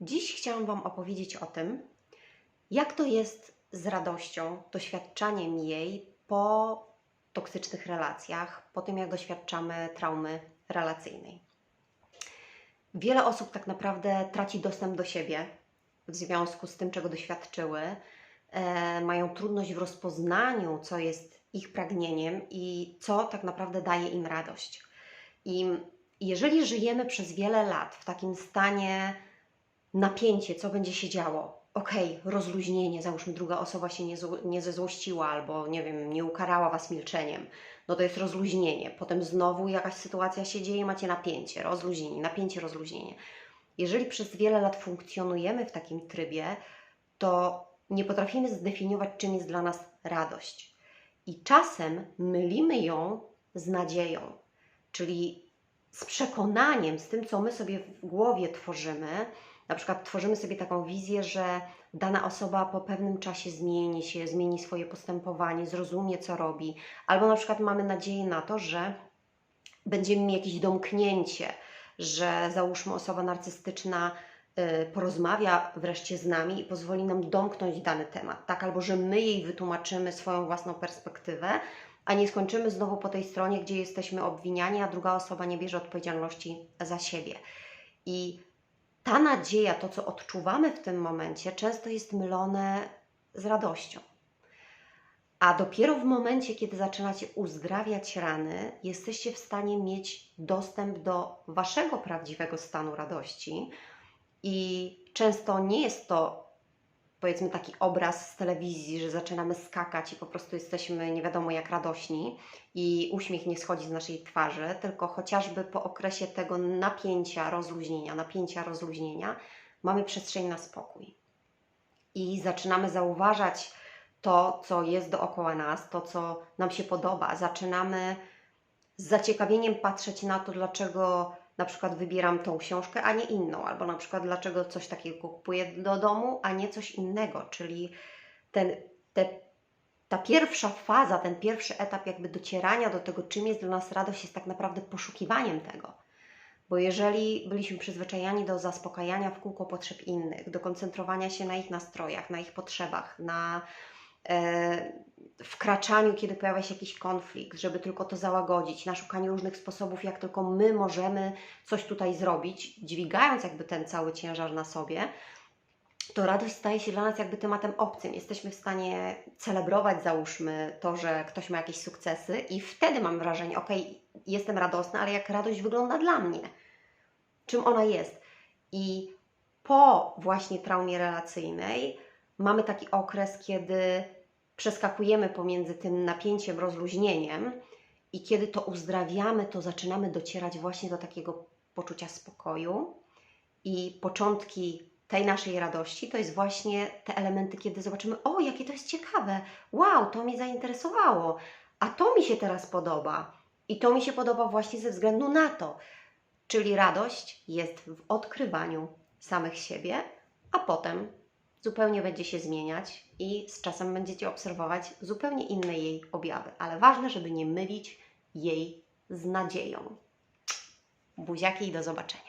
Dziś chciałam Wam opowiedzieć o tym, jak to jest z radością, doświadczaniem jej po toksycznych relacjach, po tym jak doświadczamy traumy relacyjnej. Wiele osób tak naprawdę traci dostęp do siebie w związku z tym, czego doświadczyły. E, mają trudność w rozpoznaniu, co jest ich pragnieniem i co tak naprawdę daje im radość. I jeżeli żyjemy przez wiele lat w takim stanie napięcie, co będzie się działo, okej, rozluźnienie, załóżmy druga osoba się nie, nie zezłościła albo nie wiem, nie ukarała Was milczeniem, no to jest rozluźnienie. Potem znowu jakaś sytuacja się dzieje, macie napięcie, rozluźnienie, napięcie, rozluźnienie. Jeżeli przez wiele lat funkcjonujemy w takim trybie, to nie potrafimy zdefiniować, czym jest dla nas radość. I czasem mylimy ją z nadzieją, czyli z przekonaniem, z tym, co my sobie w głowie tworzymy. Na przykład tworzymy sobie taką wizję, że dana osoba po pewnym czasie zmieni się, zmieni swoje postępowanie, zrozumie, co robi, albo na przykład mamy nadzieję na to, że będziemy mieli jakieś domknięcie, że załóżmy osoba narcystyczna y, porozmawia wreszcie z nami i pozwoli nam domknąć dany temat, tak? Albo że my jej wytłumaczymy swoją własną perspektywę, a nie skończymy znowu po tej stronie, gdzie jesteśmy obwiniani, a druga osoba nie bierze odpowiedzialności za siebie. I ta nadzieja, to co odczuwamy w tym momencie, często jest mylone z radością. A dopiero w momencie, kiedy zaczynacie uzdrawiać rany, jesteście w stanie mieć dostęp do waszego prawdziwego stanu radości. I często nie jest to, powiedzmy, taki obraz z telewizji, że zaczynamy skakać i po prostu jesteśmy nie wiadomo jak radośni i uśmiech nie schodzi z naszej twarzy, tylko chociażby po okresie tego napięcia, rozluźnienia, napięcia, rozluźnienia, mamy przestrzeń na spokój. I zaczynamy zauważać, to, co jest dookoła nas, to, co nam się podoba. Zaczynamy z zaciekawieniem patrzeć na to, dlaczego na przykład wybieram tą książkę, a nie inną, albo na przykład dlaczego coś takiego kupuję do domu, a nie coś innego. Czyli ten, te, ta pierwsza faza, ten pierwszy etap jakby docierania do tego, czym jest dla nas radość, jest tak naprawdę poszukiwaniem tego. Bo jeżeli byliśmy przyzwyczajani do zaspokajania w kółko potrzeb innych, do koncentrowania się na ich nastrojach, na ich potrzebach, na wkraczaniu, kiedy pojawia się jakiś konflikt, żeby tylko to załagodzić, na szukaniu różnych sposobów, jak tylko my możemy coś tutaj zrobić, dźwigając jakby ten cały ciężar na sobie, to radość staje się dla nas jakby tematem obcym. Jesteśmy w stanie celebrować, załóżmy, to, że ktoś ma jakieś sukcesy, i wtedy mam wrażenie, ok, jestem radosna, ale jak radość wygląda dla mnie? Czym ona jest? I po właśnie traumie relacyjnej mamy taki okres, kiedy przeskakujemy pomiędzy tym napięciem, rozluźnieniem i kiedy to uzdrawiamy, to zaczynamy docierać właśnie do takiego poczucia spokoju i początki tej naszej radości to jest właśnie te elementy, kiedy zobaczymy, o, jakie to jest ciekawe, wow, to mnie zainteresowało, a to mi się teraz podoba. I to mi się podoba właśnie ze względu na to. Czyli radość jest w odkrywaniu samych siebie, a potem zupełnie będzie się zmieniać i z czasem będziecie obserwować zupełnie inne jej objawy. Ale ważne, żeby nie mylić jej z nadzieją. Buziaki i do zobaczenia.